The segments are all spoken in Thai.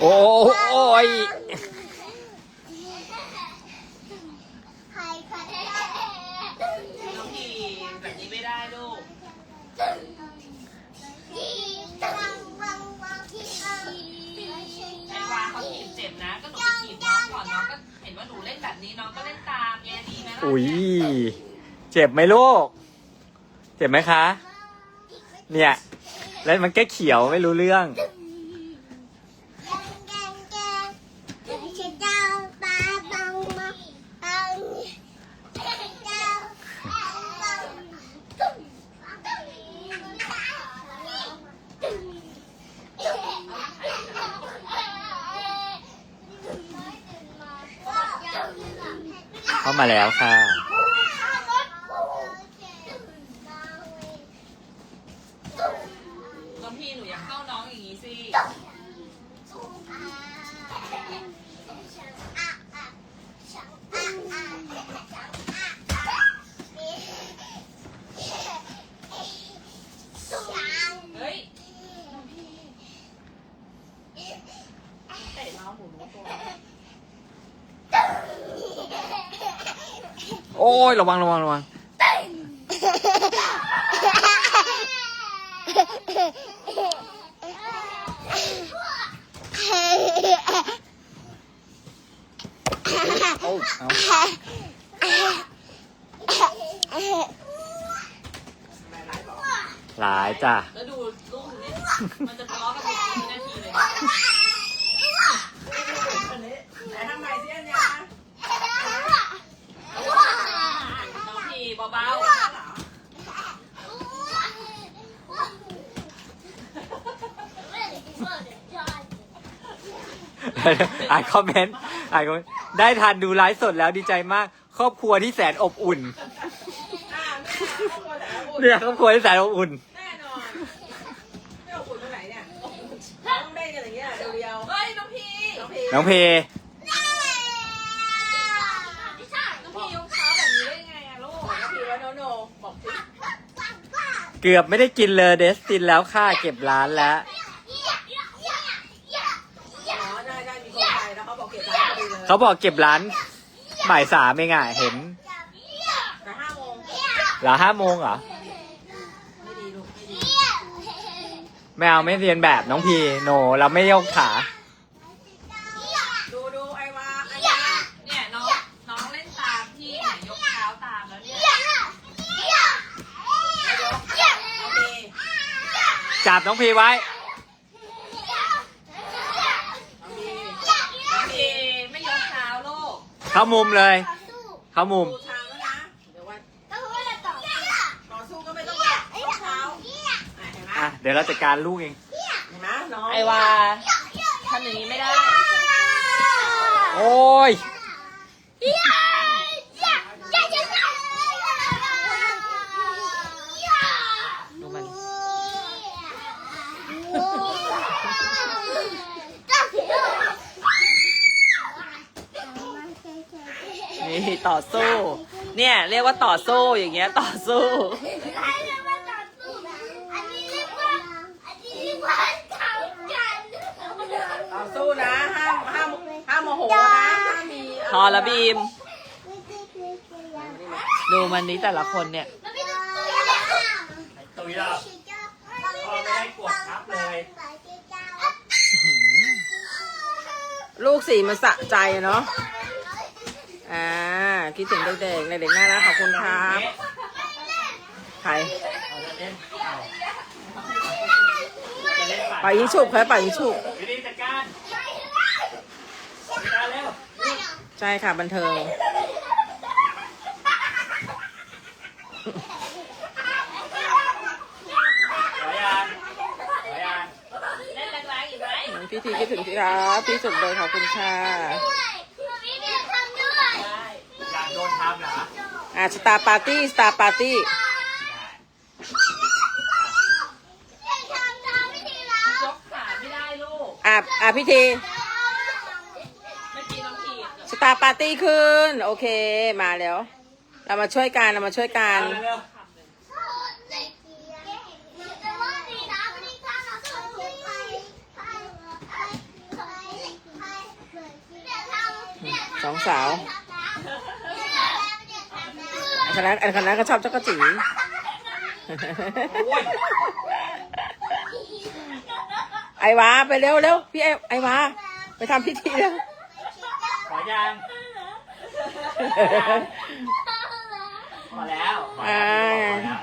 โอ้โอ้ยใครใครน้องพีแบบนี้ไม่ได้ลูกไอ้วาเขาถีบเจ็บนะ ก็หนูไปถีบน้องก่อนน้องก็เห็นว่าหนูเล่นแบบนี้น้องก็เล่นตามแย่ดีไหมล่ะอุ้ยเจ็บไหมลูก เจ็บไหมคะ เนี่ย แล้วมันก็เขียวไม่รู้เรื่องเจ้าปลาบังมาบังเจ้าบังเข้ามาแล้วค่ะ น้องพีหนูอยากเข้าน้องอย่างนี้สิ เฮ้ยเตะน้องหนูรู้ตัว โอ้ ยระวังระวังระวังโอ้เอาหลายจ้ะ แล้วดูลูกหนูนี่มันจะทะเลาะกันทุกวินาทีเลยแต่ทำไมเสี้ยนเนี่ยน้องพีเบาๆ อ่านคอมเมนต์อ่านคอมเมนต์ได้ทันดูไลฟ์สดแล้วดีใจมาก ครอบครัวที่แสนอบอุ่นเนี่ยครอบครัวที่แสนอบอุ่น แน่นอนไม่เอาคุณไปไหนเนี่ยต้องเล่นกันอย่างเงี้ยเรียวๆเฮ้ยน้องพีน้องพีน้องเพน้องพียกเท้าแบบนี้ได้ไงอะลูกน้องพีว่าโนโนบอกสิเกือบไม่ได้กินเลยเดสตินแล้วค่าเก็บร้านแล้วอ๋อได้ได้มีคนไปแล้วเขาบอกเก็บร้านพอดี เลยเขาบอกเก็บร้านบ่ายสามเองอะเห็นแต่ห้าโมงเหรอห้าโมงเหรอไม่ดีลูกไม่ดีไม่เอาไม่เรียนแบบน้องพีโน เราไม่ยกขา ดูดูไอวาไอวาเนี่ยน้องน้องเล่นตามพี่เนี่ยยกเท้าตามแล้วเนี่ยน้องพีจับน้องพีไว้ น้องพีน้องพีไม่ยกเท้าลูก เข้ามุมเลย เข้ามุม ดูทางแล้วนะ เดี๋ยววันต่อสู้ก็ไม่ต้องยกเท้าอะเห็นไหมอะ เดี๋ยวเราจัดการลูกเอง เห็นไหมน้อง ไอวาทำอย่างนี้ไม่ได้ โอ้ย ต่อสู้ เนี่ย เรียกว่าต่อสู้อย่างเงี้ยต่อสู้ ต่อสู้นะห้ามห้ามห้ามโมโหนะห้ามมีพอละบีม ดูมันนี้แต่ละคนเนี่ย ตุยเราพอไม่ได้กดทับเลยลูกสีมันสะใจอะเนาะ อ่า คิดถึงเด็กๆเด็กๆน่ารักขอบคุณครับใครป่าจะเล่นปยิงฉุบใครปล่อยยิงฉุบวิธีจัดกาจัดกาเร็วใช่ค่ะบันเทิงขอยานขอยานเล่นแรอีกไหมพี่ทีคิดถึงที่ครับที่สุดเลยขอบคุณค่ะ อะสตาปาร์ตี้สตาปาร์ตี้อะอะพิธีสตาปาร์ตี้ขึ้น โอเคมาแล้ว เรามาช่วยกันเรามาช่วยกันสองสาว คณะอันคณะก็ชอบจักรจีโอ้ยไอวาไปเร็วเร็วพี่ไอไอวาไปทำพิธีเร็วขอยังพอแล้วพออ่าแล้วพอแล้ว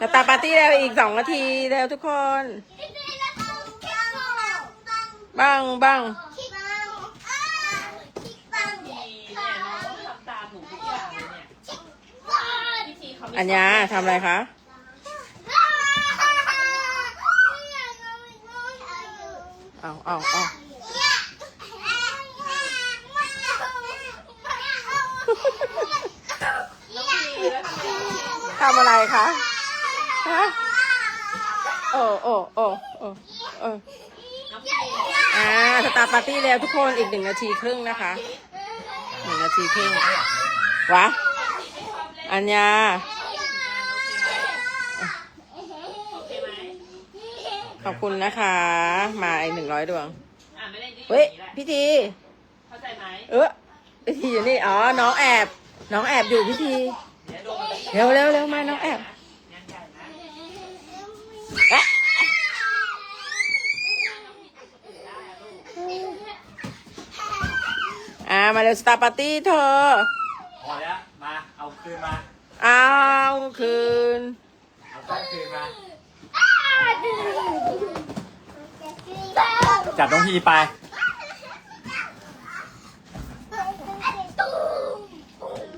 จะตาร์ทปาร์ตี้แล้วอีกสองนาทีเร็วทุกคน บ้างบ้าง เนี่ยน้องทำตามหนูทุกอย่างเลยเนี่ยพี่ทีเขาไม่ อัญญาทำอะไรคะ เอาเอาเอาทำอะไรคะฮะโอ้โอ้โอ้โอ้โอ้น้องพีอ่าสตาร์ปาร์ตี้แล้วทุกคนอีกหนึ่งนาทีครึ่งนะคะหนึ่งนาทีครึ่งวะอัญญา โอเคไหม ขอบคุณนะคะ มาอีกหนึ่งร้อยดวง อะไม่ได้ยืดอเฮ้ย ย่างนี้แหละพี่ที เข้าใจไหมเออพี่ทีอยู่นี่ อ๋อ น้องแอบ น้องแอบอยู่พี่ที เดี๋ยวโดนมันจะเร็วเร็วเร็วมา น้องแอบงานใหญ่นะเอ๊ะอ่า มาเร็วสตาร์ปาร์ตี้เธอ พอแล้วมาเอาคืนมาเอาคืน เอาก้อนคืนมา จับน้องพีไป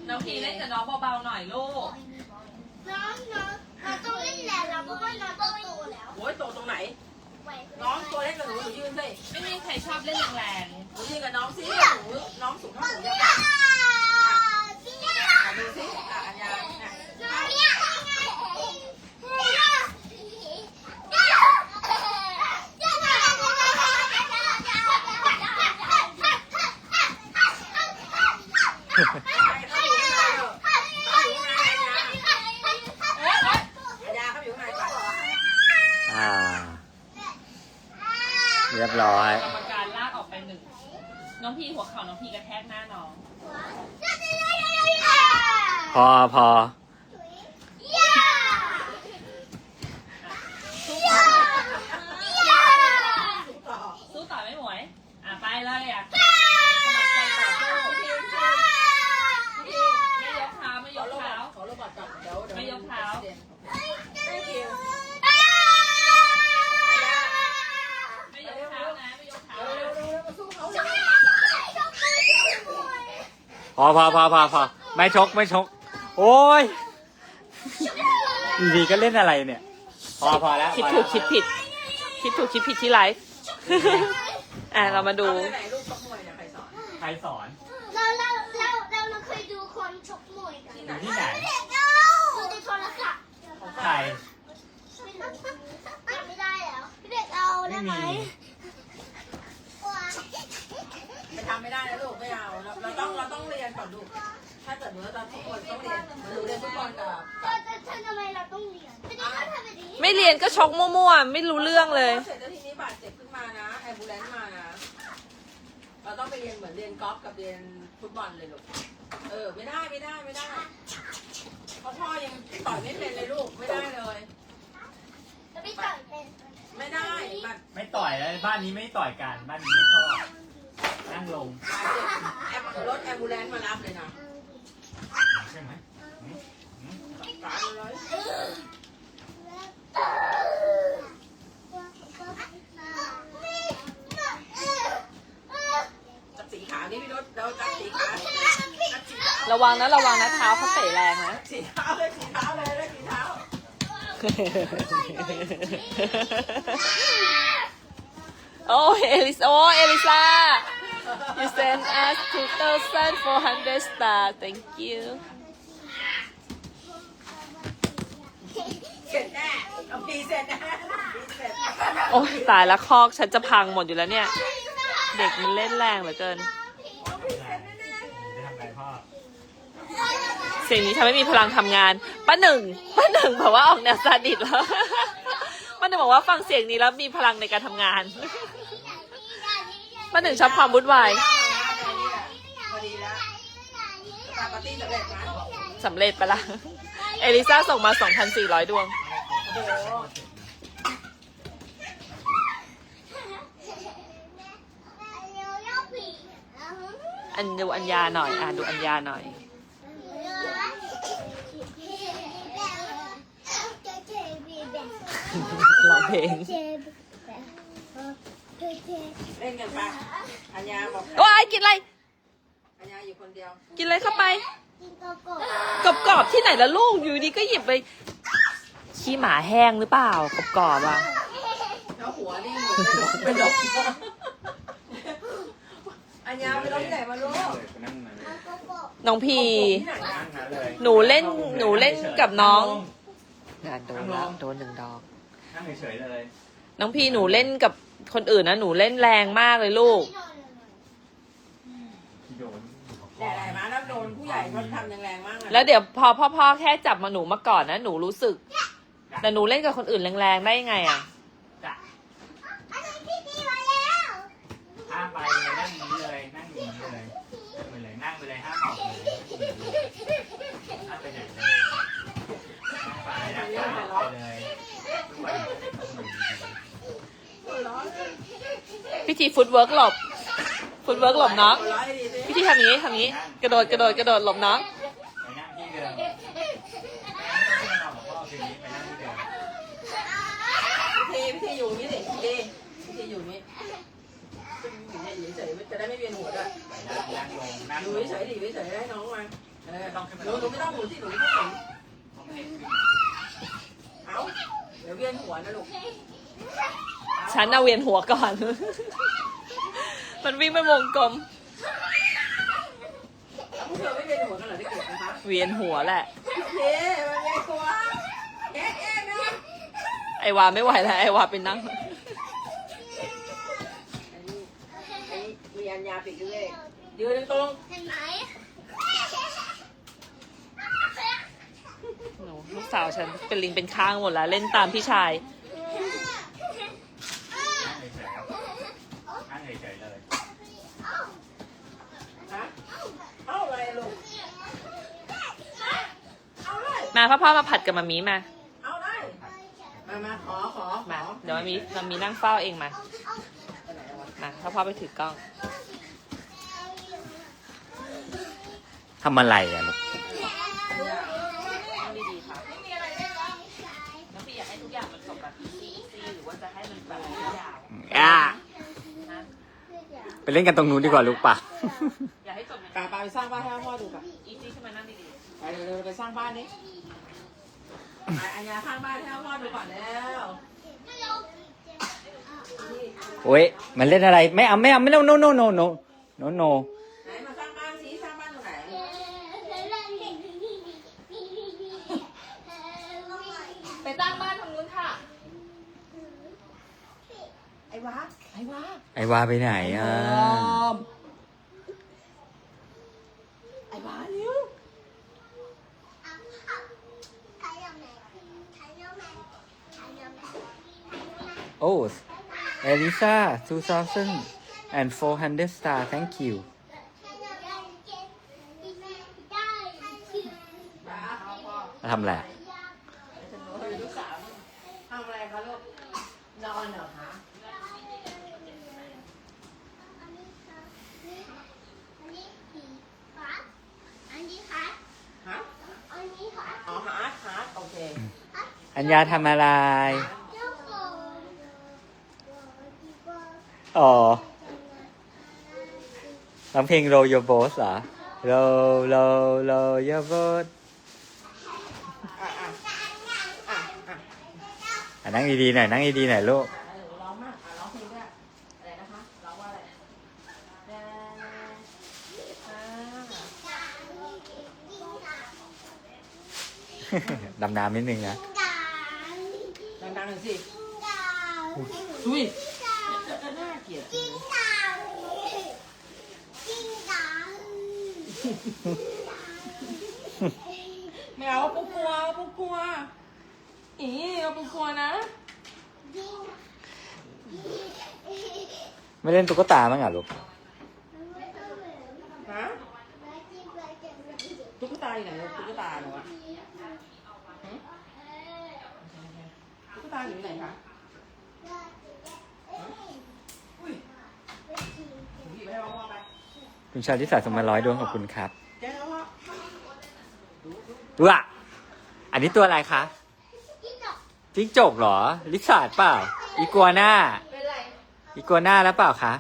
น้องพีเล่นกับน้องเบาๆหน่อยลูก น้องน้องเราต้องเล่นแล้วเราเพราะว่าน้องโตแล้วโอ้ยโตตรงไหน น้องตัวเล็กกับหนูหนูยืนสิไม่มีใครชอบเล่นแรงหนูยืนกับน้องสิหนูน้องสูงเท่าหนูยังไงอะดูสิอะอัญญาเนี่ย อัญญาเขาอยู่ข้างในก่อน อ่า เรียบร้อยๆกรรมการลากออกไปหนึ่ง น้องพีหัวเข่าน้องพีกระแทกหน้าน้อง พอพอ สู้ต่อไม่หมวย อะไปเลยอะสมัครใจต่อสู้ไม่ยกเท้าไม่ยกเท้า ขอโรบอทก่อนเดี๋ยวเดี๋ยว ไม่ยกเท้า Thank you ไม่ยกเท้านะไม่ยกเท้า เร็วเร็วเร็วมาสู้เขา พอพอพอพอพอไม่ชกไม่ชก โอ้ยอยู่ดีก็เล่นอะไรเนี่ย พอพอแล้วคิดพอถูแล้วกคิดผิด คิดถูกคิดผิดที่ไลฟ์อะเรามาดูไหนลูกชกมวยเนี่ยใครสอนใครสอนเราเราเราเราเราเคยดูคนชกมวยกันอยู่ที่ไหนดูในโทรศัพท์ใครไม่ได้แล้วพี่เด็กเอาได้ไหม ไป ทำไม่ได้นะลูกไม่เอาเราเราต้องเราต้องเรียนก่อนลูกถ้าเกิดหนูจะทุกคนต้องเรียนหนูเรียนทุกคนกับก็จะทำไมเราต้องเรียนไม่ได้เขาทำแบบนี้ไม่เรียนก็ชกมั่วๆ ไม่รู้เรื่องเลย เสร็จแล้วทีนี้บาดเจ็บขึ้นมานะแอมบูเลนซ์มานะ เราต้องไปเรียนเหมือนเรียนกอล์ฟกับเรียนฟุตบอลเลยลูก เออไม่ได้ไม่ได้ไม่ได้เพราะพ่อยังต่อยไม่เป็นเลยลูกไม่ได้เลยจะไม่ต่อยเป็น ไม่ได้บาดไม่ต่อยแล้วบ้านนี้ไม่ต่อยกัน บ้านนี้ไม่ชอบ นั่งลงบาดเจ็บแอมรถแอมบูเลนซ์มารับเลยนะใช่ไหมตายเลยจับสีขาวนี่พี่รถเราจับสีขาวจับสีขาวระวังนะระวังนะเท้าเขาเตะแรงนะ สีเท้าเลยสีเท้าเลยเลยสีเท้า โอ้เอลิซโอ้เอลิซา you send us 2,400 star thank you เสร็จแน่เอาพีเสร็จแน่พีเสร็จโอ้ยตายล้วคอกฉันจะพังหมดอยู่แล้วเนี่ย เด็กมันเล่นแรงเหลือเกิน ทำไรพ่อเสียงนี้ทำให้มีพลังทำงานป้าหนึ่งป้าหนึ่งแบบว่าออกแนวซาดิสแล้วป้าหนึ่งบอกว่าฟังเสียงนี้แล้วมีพลังในการทำงาน ป้าหนึ่งชอบความวุ่นวายวันนี้ปาร์ตี้สำเร็จไหมสำเร็จไปะละเอลิซ่าส่งมา 2,400 ดวง โอ้โหอันดูอัญญาหน่อย อะดูอัญญาหน่อย ร้องเพลง เล่นกันปะอัญญาบอกว้ายกินอะไร อัญญาอยู่คนเดียว กินอะไรเข้าไปกรอบกรอบๆที่ไหนละลูก อยู่ดีก็หยิบไป ขี้หมาแห้งหรือเปล่ากรอบกรอบๆอะแล้วหัวนี่หมุนไปหลบไปหลบอัญญาไปร้องที่ไหนมาลูกนั่งมาเลยน้องพี ที่ไหนอะนั่งมาเลยหนูเล่น หนูเล่นกับน้องงานโดนแล้วโดนหนึ่งดอก นั่งเฉยๆเลย น้องพีหนูเล่นกับ คนอื่นนะหนูเล่นแรงมากเลยลูก โดนแต่ไหนมาแล้วโดนผู้ใหญ่เขาทำแรงๆมากอะแล้วเดี๋ยวพอพ่อพ่อแค่จับมาหนูมาก่อนนะหนูรู้สึก แต่หนูเล่นกับคนอื่นแรงๆได้ยังไงอะจ้ะห้ามไปเลยนั่งอย่างนี้เลย นั่งอย่างนี้เลยนั่งไปเลย นั่งไปเลยห้ามออกเลยห้ามไปไหนเลยนั่งไปนั่งไปเลยทุกวันต้องเหมือนดี พิธีฟุตเวิร์กหลบ ฟุตเวิร์กหลบน้อง พิธีทำอย่างนี้ทำอย่างนี้ กระโดดกระโดดกระโดดหลบน้อง ไปนั่งที่เดิมไม่งที่เดิมบอกพ่อคืนนี้ไปนั่งที่เดิมพี่พี่ทีอยู่นี่สิพี่ทีพี่ทีอยู่นี่อยู่นี่อยู่เฉยๆจะได้ไม่เวียนหัวด้วยไปนั่งนั่งลงนั่งอยู่ลงเฉยๆดิอยู่เฉยๆให้น้องมาเออหนูหนูไม่ต้องหมุนสิหนูไม่ต้องหมุนต้องให้ขึ้นเอาเดี๋ยวเวียนหัวนะลูก ฉันเอาเวียนหัวก่อน มันวิ่งเป็นวงกลมแล้วพวกเธอไม่เวียนหัวกันเหรอได้เก็บนะคะเวียนหัวแหละเย้มันไงกลัวแอ๊ะแอ๊ะนะไอวาไม่ไหวแล้ว ไอวาไปนั่ง อันนี้อันนี้มีอัญญาปิดด้วยยืนตรงหนูลูกสาวฉันเป็นลิงเป็นข้างหมดแล้ว เล่นตามพี่ชาย นั่งเฉยๆนั่งเฉยๆเลย ฮะเอาอะไรลูกเอาเลย มาพ่อพ่อมาผัดกับมามีมา เอาเลยมา มาขอขอขมาอเดี๋ยวมามีมามีนั่งเฝ้าเองมาไปไหนวะมาพ่อพ่อไปถือกล้อง ทำอะไรอะลูกนั่งดีๆค่ะน้องพี่อยากให้ทุกอย่างมันจบแบบอีซี่ซี่หรือว่าจะให้มันแบบยาวอะนะไปเล่นกันตรงนู้นดีกว่าลูกป่ะอยากให้จบป่าป่าไปสร้างบ้านให้พ่อดูป่ะอีซี่ขึ้นมานั่งดีไปเร็วๆไปสร้างบ้านนี่ไป อัญญาสร้างบ้านให้พ่อดูก่อนแล้วโอ้ยมันเล่นอะไร ไม่เอาไม่เอาไม่ no no no no no no no ไหนมาสร้างบ้านสิสร้างบ้านตรงไหนๆไปตั้งบ้านทางนู้นค่ะ ไอ้วะไอ้วะไอ้วาไปไหนอะไอ้วะเร็ว โอ้เอลิซา2,000 and 400 star thank you ทำอะไรอะลูกสาวทำอะไรคะลูก นอนเหรอคะอันนี้ค่ะฮะอันนี้ค่ะอ๋อฮาร์ดฮาร์ดโอเค อัญญาทำอะไร เจ้าของ อ๋อร้องเพลง Roll Your Boat เหรอ Roll Roll Roll Your Boat อะอะอะอะอะนั่งดีๆหน่อยนั่งดีๆหน่อยลูกร้องมากอะร้องเพลงด้วยอะไรนะคะร้องว่าอะไรดำน้ำนิดนึงนะดังๆหน่อยสิอุ้ยน่าเกลียดจังเลย ไม่เอาปุ๊กกลัวปุ๊กกลัวอีเอาปุ๊กกลัวนะ ไม่เล่นตุ๊กตามั้างอะลูก ฮะ อยู่ไหนคะอุ้ยหยิบไปให้พ่อไป คุณชาลิสาสมมาร้อยดวงขอบคุณครับแกแล้วว่าว้าอันนี้ตัวอะไรคะที่จบจิ้งจกเหรอ ลิซ่าเปล่า อีกัวน่าเป็นไรอีกัวน่าแล้วเปล่าคะ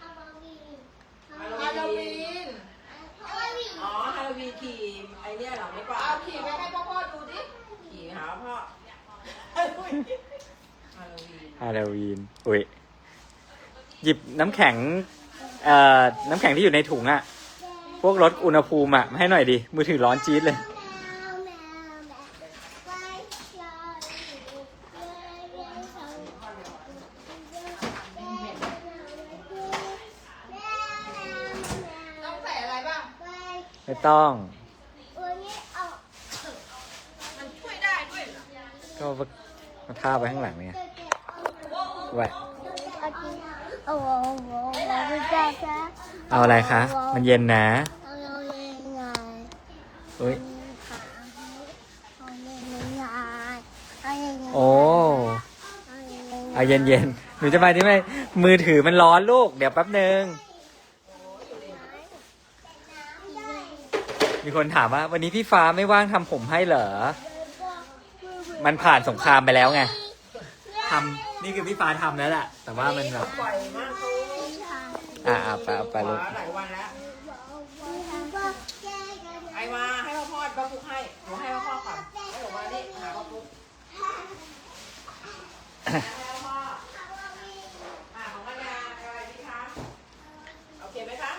ฮาโลวีนฮาโลวีนฮาโลวีนอ๋อฮาโลวีนขี่ไอเนี่ยเหรอไม่กว่าเอาขี่ไปให้พ่อพ่อดูดิขี่หาพ่อฮาโลวีนฮาโลวีนอุ้ยหยิบน้ำแข็ง เอ่อน้ำแข็งที่อยู่ในถุงอะพวกลดอุณหภูมิอะมาให้หน่อยดิ มือถือร้อนจี๊ดเลยแมวแมวแมวไปลอยอยู่เลยเลยแมวแมวต้องใส่อะไรบ้างไปไม่ต้องวันนี้เอามันช่วยได้ด้วยเหรอก็มาท่าไปข้างหลังเนี่ยไว้โอ้โหไม่ได้จ้ะ เอาอะไรคะ มันเย็นนะเอายังไงอุ้ยเอายังไงเอายังไงโอ้เอายังไงเอาเย็นๆหนูจะมาที่ไหมมือถือมันร้อนลูก เดี๋ยวแป๊บนึงมีคนถามว่า วันนี้พี่ฟ้าไม่ว่างทำผมให้เหรอ มันผ่านสงครามไปแล้วไงทำ นี่คือพี่ฟ้าทำแล้วแหละแต่ว่ามันแบบปล่อยมากเขาอ่าเอาไปเอาไปขลูอกหลายวันแล้วไอมาให้พ่อพ่อป้าปุ๊กให้หนูให้พ่อพ่อก่อนให้หนูมานี่หาป้าปุ๊กให้พ่อพ่ออ่าของกัญญาอะไรดีคะโอเคไหมคะ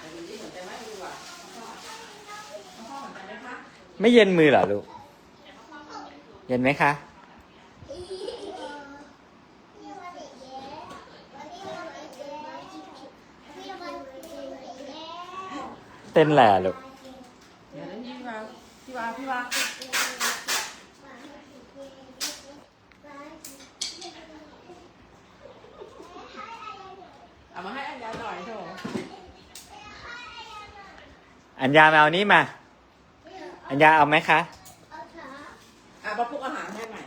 แต่ดูนี่เหมือนใจไหมดูอะพ่อเหมือนใจไหมคะ ไม่เย็นมือเหรอลูก เย็นไหมคะ เต้นแหละลูก เดี๋ยวนั้นพี่วาพี่วาพี่วาเอามาให้อัญญาหน่อยเถอะอัญญามาเอานี่มา อัญญาเอาไหมคะ อะป้าปุ๊กอาหารให้ใหม่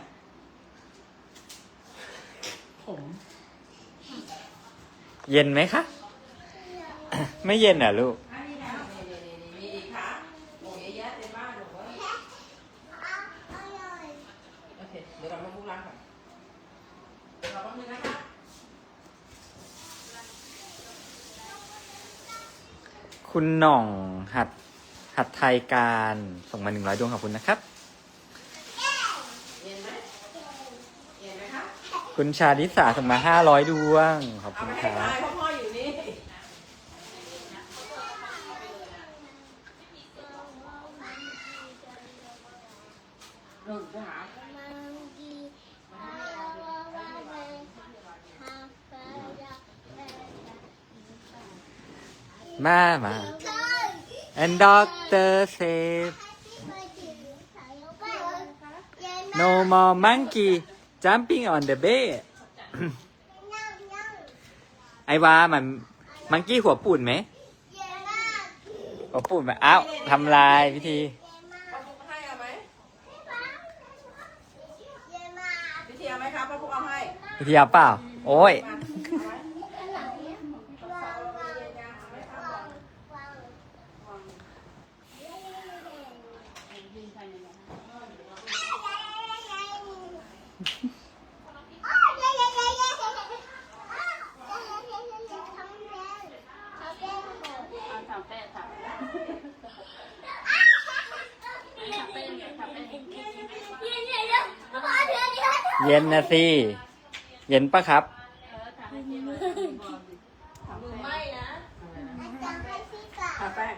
ผมเย็นไหมคะ ไม่เย็นเหรอลูก อันนี้นะนี่นี่นี่มีอีกค่ะโอ้ยเยอะแยะเต็มบ้านหนูเว้ยโอเค เดี๋ยวเรามาปุ๊กล้างก่อนเดี๋ยวเราแป๊บนึงนะคะคุณหน่อง หัดหัดไทยการส่งมาหนึ่งร้อยดวงขอบคุณนะครับเย็นไหมเย็นไหมคะคุณชาลิสาส่งมาห้าร้อยดวง ขอบเอาคุณไปคให้รับตายเพราะพ่ออยู่นี่หนึ่งไปหามามา and doctor said no more monkey jumping on the bed ไอ้วามันมังกี้หัวปุ่นไหมหัวปุ่นไหมอ้าวทำลายพิธีป้าปุ๊กให้เอาไหมพิธีเอาไหมครับป้าปุ๊กเอาให้พิธีเอาเปล่า โอ้ย มาเอาไหม เย็นนะสิ เย็นปะครับ มือไหม้นะ ทาแป้ง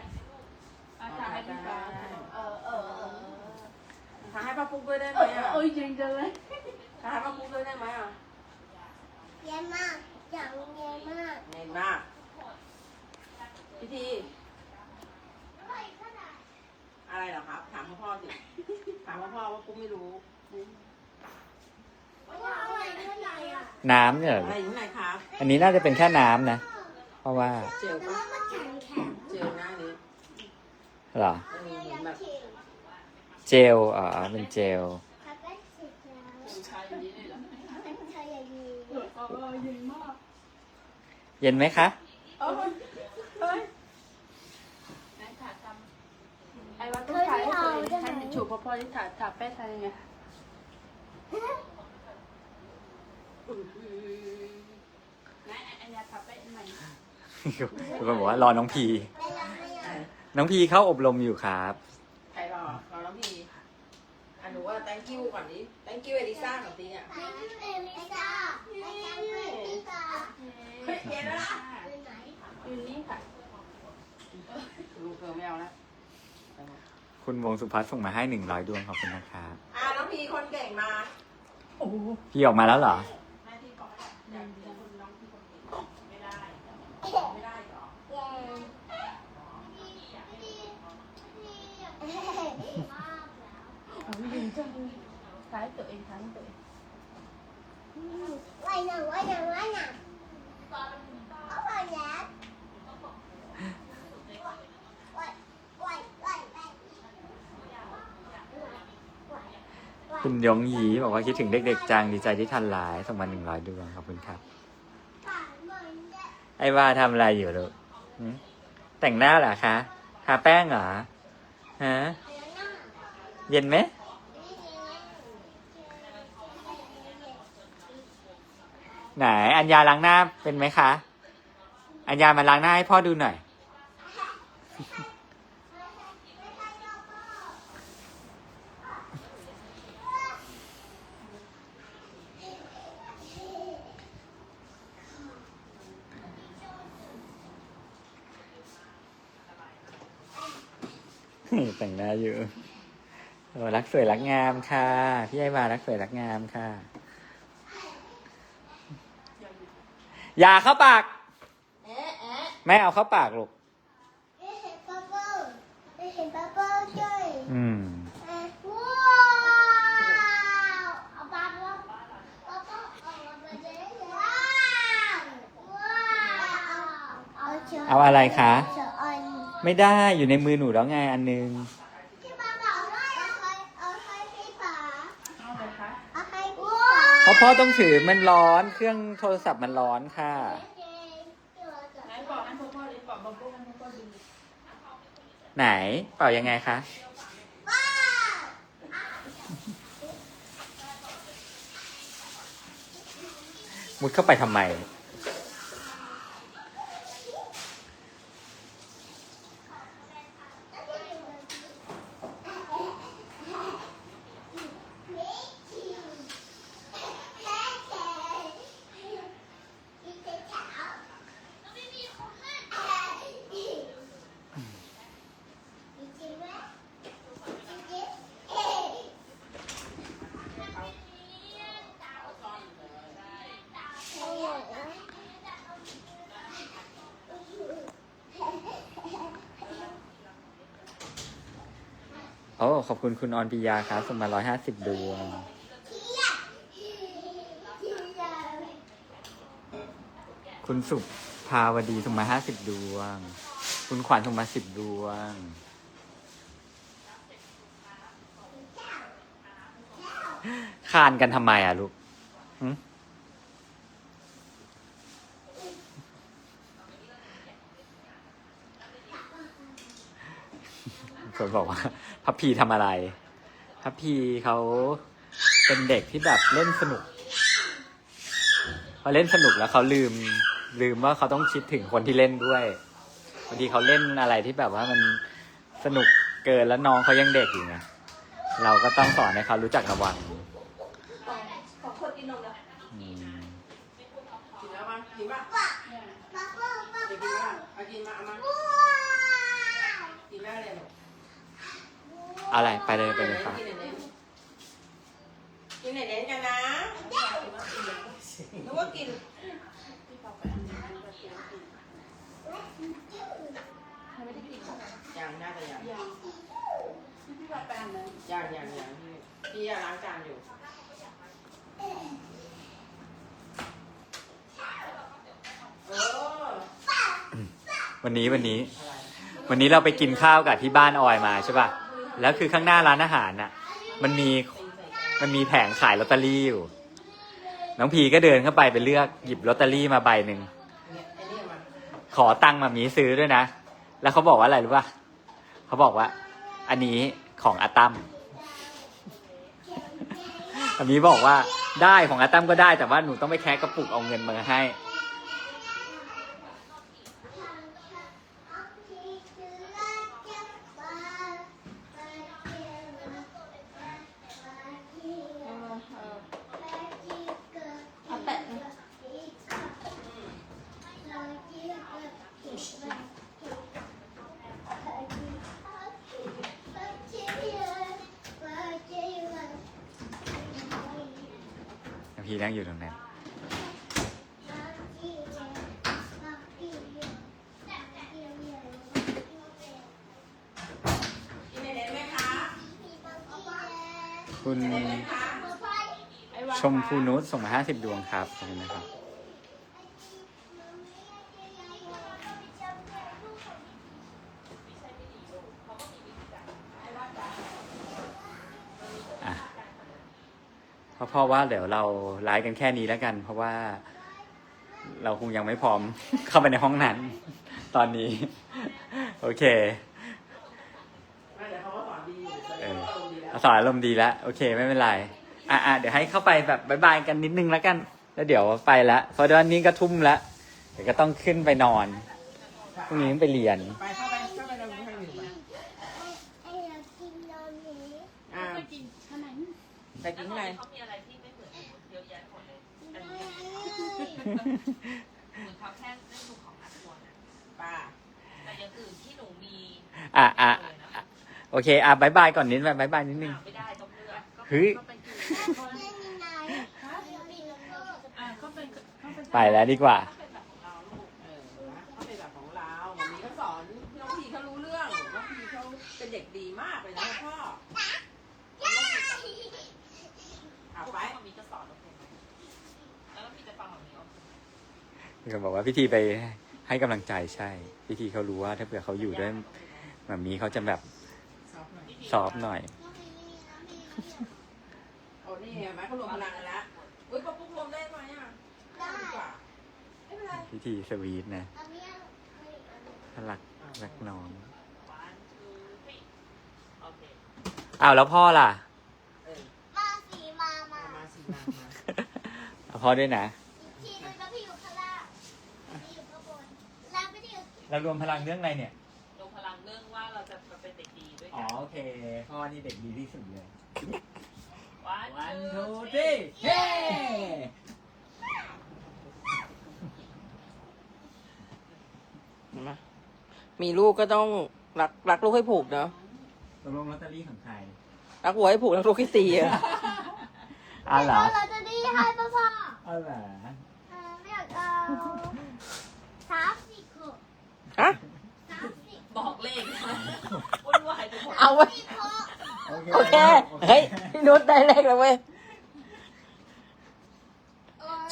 อาจารย์ให้พี่ฟ้าเออเออเออ ทาให้ป้าปุ๊กด้วยได้ไหมอะ โอ้ยจริงจังเลย ทาให้ป้าปุ๊กด้วยได้ไหมอะ เย็นมากอย่างเย็นมาก เน้นมากพิธี อะไรเหรอครับ ถามพ่อพ่อสิ ถามพ่อพ่อว่าปุ๊กไม่รู้ ว่าอะไรเท่าไหร่อะ น้ำเนี่ยเหรออะไรอยู่ข้างในครับอันนี้น่าจะเป็นแค่น้ำนะ เพราะว่าเจลแต่ปะว่ามันแข็งแข็งเจลหน้านี้เหรอเออเหมือนแบบเจลอ๋อเป็นเจลถ้าเป็นสีเขียวใช้อย่างนี้เลยเหรอเป็นเธออย่างนี้เออยิงมากเย็นไหมคะ เออเฮ้ยไหนถ่ายทำไอ้ว่าต้องถ่ายให้ตัวเองให้ถูกพอพอที่ถ่ายถ่ายแป้งทำยังไงไห นไอ้ยาถ่ายแป้งใหม่ทุกคนบอกว่ารอน้องพีไม่ยังไม่ยังน้องพีเข้าอบรมอยู่ครับใครรอรอน้องพีอะหนูว่า thank you ก่อนดิ thank you เอลิซ่าก่อนดิเนี่ยไม่ยังไม่ไม่จ้าไม่ยังไม่ไม่จ้าเฮ้ยเย็นแล้วนะไปไหนอยู่นี่ค่ะลูกเธอไม่เอาแล้วคุณวงสุพัฒน์ส่งมาให้หนึ่งร้อยดวงขอบคุณนะครับอะน้องพีคนเก่งมาโอ้โหพี่ออกมาแล้วเหรอแม่ที่ก่ อยากเป็นคนน้องที่คนเก่งไม่ได้ไม่ได้หรอเย้โอ้ยยิงจังถ่ายตัวเองถ่ายตัวว่ายน้ำว่ายน้ำว่ายน้ำเอาไปแล้วว่ายว่ายว่ายว่าย คุณยงหยีบอกว่าคิดถึงเด็กๆจังดีใจที่ทันหลายส่งมาหนึ่งร้อยดวงขอบคุณครับ ไอ้ว่าทำอะไรอยู่ลูกหืมแต่งหน้าเหรอคะทาแป้งเหรอฮะเย็นไหมไหน อัญญาล้างหน้าเป็นไหมคะ อัญญามาล้างหน้าให้พ่อดูหน่อย แต่งหน้าอยู่โอ้รักสวยรักงามค่ะ พี่ไอ้วารักสวยรักงามค่ะ อย่าเข้าปากเอ๊ะเอ๊ะแม่เอาเข้าปากลูกเอ๊ะเห็นบับเบิ้ลเอ๊ะเห็นบับเบิ้ลด้วยอืมเอ๊ะว้าวเอาบับเบิ้ลบับเบิ้ลเอาบับเบิ้ลเลยว้าวว้าวเอาเชือกเอาอะไรคะเชือกอัน ไม่ได้อยู่ในมือหนูแล้วไงอันนึงที่ป้าบอกว่าเอาให้เอาให้พี่ป๋าเอาเลยค่ะเอาให้พี่ป๋าเพราะพ่อต้องถือมันร้อนเครื่องโทรศัพท์มันร้อนค่ะไหนบอกให้พ่อพ่อเลยบอกบอกพ่อให้พ่อดูไหนเป่ายังไงคะมุดเข้าไปทำไม ขอบคุณคุณออนปิยาครับส่งมาร้อยห้าสิบดวงคุณสุภาวดีส่งมาห้าสิบดวง คุณขวัญส่งมาสิบดวง คานกันทำไมอะลูก หึคนบอกว่าพับพีทำอะไร พับพีเขาเป็นเด็กที่แบบเล่นสนุกพอเล่นสนุกแล้วเขาลืมลืมว่าเขาต้องคิดถึงคนที่เล่นด้วยบางทีเขาเล่นอะไรที่แบบว่ามันสนุกเกินแล้วน้องเขายังเด็กอยู่ไงเราก็ต้องสอนให้เขารู้จักระวังกินแล้วมั้ยกินป่ะกินป่ะกินมาเอามากินแม่เลยหนู อะไรไปเลยไปเลยครับกินไหนๆกินไหนกันนะนึกว่ากินไม่ได้กินย่างน่าจะย่างยังพี่ปาแปนนอย่างย่างย่างพี่พี่อะล้างจานอยู่เออวันนี้วันนี้ วันนี้เราไปกินข้าวกับที่บ้านออยมาใช่ป่ะ แล้วคือข้างหน้าร้านอาหารน่ะ มันมีมันมีแผงขายลอตเตอรี่อยู่ น้องพีก็เดินเข้าไปไปเลือกหยิบลอตเตอรี่มาใบหนึ่ง ขอตังค์มามีซื้อด้วยนะ แล้วเขาบอกว่าอะไรรู้ป่ะเขาบอกว่า อันนี้ของอาตัมอามีบอกว่าได้ของอาตัมก็ได้แต่ว่าหนูต้องไปแคะกระปุกเอาเงินมาให้ เอาแปะเลย พี่นั่งอยู่ตรงนั้นกินเด็ดไหมคะคุณไอ้วางชมพูนุชส่งมาห้าสิบดวงครับขอบคุณนะครับ พราะพ่อว่าเดี๋ยวเราไลฟ์กันแค่นี้แล้วกัน เพราะว่า เราคงยังไม่พร้อมเข้าไปในห้องนั้น ตอนนี้ โอเคไม่เดี๋ยวเขาก็สอนดีอยู่เออตรงดีแล้วสอนอารมณ์ดีแล้วโอเค ไม่เป็นไรอะอะเดี๋ยวให้เข้าไปแบบบายบายกันนิดนึงแล้วกัน แล้วเดี๋ยวไปละเพราะว่านี้ก็ทุ่มแล้วเดี๋ยวก็ต้องขึ้นไปนอนพรุ่งนี้ต้องไปเรียนไปเข้าไปเข้าไปเราดูให้หนึ่งไปอ่าไปกินขนมไปกินไงเขามีอะไรที่ไม่เหมือนเยอะแยะหมดเลยอันนี้ เหมือนเขาแค่เล่นดูของนักบอลนะป้าแต่อย่างอื่นที่หนูมีอะอะอะโอเค อะบายบายก่อนนิดบายบายนิดนึง ไม่ได้ต้องเลือกก็เฮ้ย ก็ไปกินอะก็เป็นก็เป็น ไปแล้วดีกว่าเป็นแบบของเราลูก เออนะเขาเป็นแบบของเราหมอมีเขาสอนน้องพีเขารู้เรื่องน้องพีเขาเป็นเด็กดีมากเลยนะพ่อเอาไป มันมีจะสอนโอเคไหมแล้วมีจะฟังแบบนี้โอเค มีคนบอกว่าพิธีไปให้กำลังใจใช่ พิธีเขารู้ว่าถ้าเผื่อเขาอยู่ด้วยแบบนี้เขาจะแบบซอฟต์หน่อยซอฟต์หน่อยโอ้นี่เห็นไหมเขารวมพลังกันแล้วอุ้ยปะปุ๊กรวมได้ไหมอะได้ดีกว่าไม่เป็นไรพิธีสวีทนะรักรักน้อง one two three โอเคอ้าวแล้วพ่อล่ะเออมาสีมามามาสิมามาเอาพ่อด้วยนะ ทีนึงแล้วพี่อยู่ข้างล่างพี่อยู่ข้างบนแล้วไม่ได้อยู่ เรารวมพลังเรื่องอะไรเนี่ย ลงพลังเรื่องว่าเราจะเป็นเด็กดีด้วยอ๋อกันโอเค พ่อนี่เด็กดีที่สุดเลย one one two two three three เฮ้เห็นไหมมีลูกก็ต้องรักรักลูกให้ผูกเนาะตกลงลอตเตอรี่ของใครรักวัวให้ผูกรักลูกให้ตีอะอ้าวเหรอเราจะได้ให้พ่อพ่ออ้าวเหรอ เออไม่อยากเอาสามสิบหก ฮะสามสิบบอกเลขวุ่นวายไปหมดเอาไว้สิบหกโอเค เฮ้ยพี่นุชได้เลขแล้วเว้ย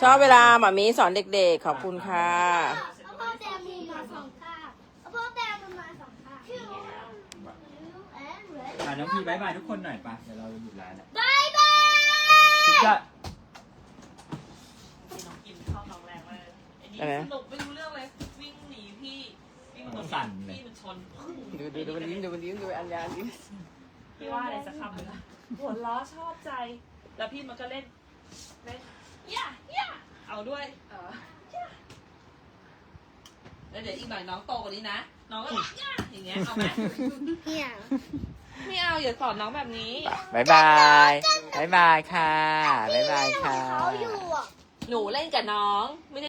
ชอบเวลาหมามีสอนเด็กๆ ขอบคุณค่ะ เอาพ่อแดงมือมาสองข้างเอาพ่อแดงมือมาสองข้างชื่อแอนเรดอะน้องพีบายบายทุกคนหน่อยปะเดี๋ยวเราหยุดไลน์แล้วบายบายทุกท่านน้องกินเข้าน้องแรงเลยไอ้นี่สนุกไม่รู้ วิ่งมาตรงพี่มันชนดูดูดูมันยิ้มดูมันยิ้มดูอันยายิ้มพี่ว่าอะไรสักคำหนึ่งอะหัวล้อชอบใจ แล้วพี่มันก็เล่นเล่นย่าย่าเอาด้วยแล้วเดี๋ยวอีกหน่อยน้องโตกว่านี้นะ น้องก็ย่าอย่างเงี้ยเอาไหมเนี่ยไม่เอาอย่าสอนน้องแบบนี้บายบายบายบายค่ะบายบายค่ะเขาอยู่อะหนูเล่นกับน้องไม่ได้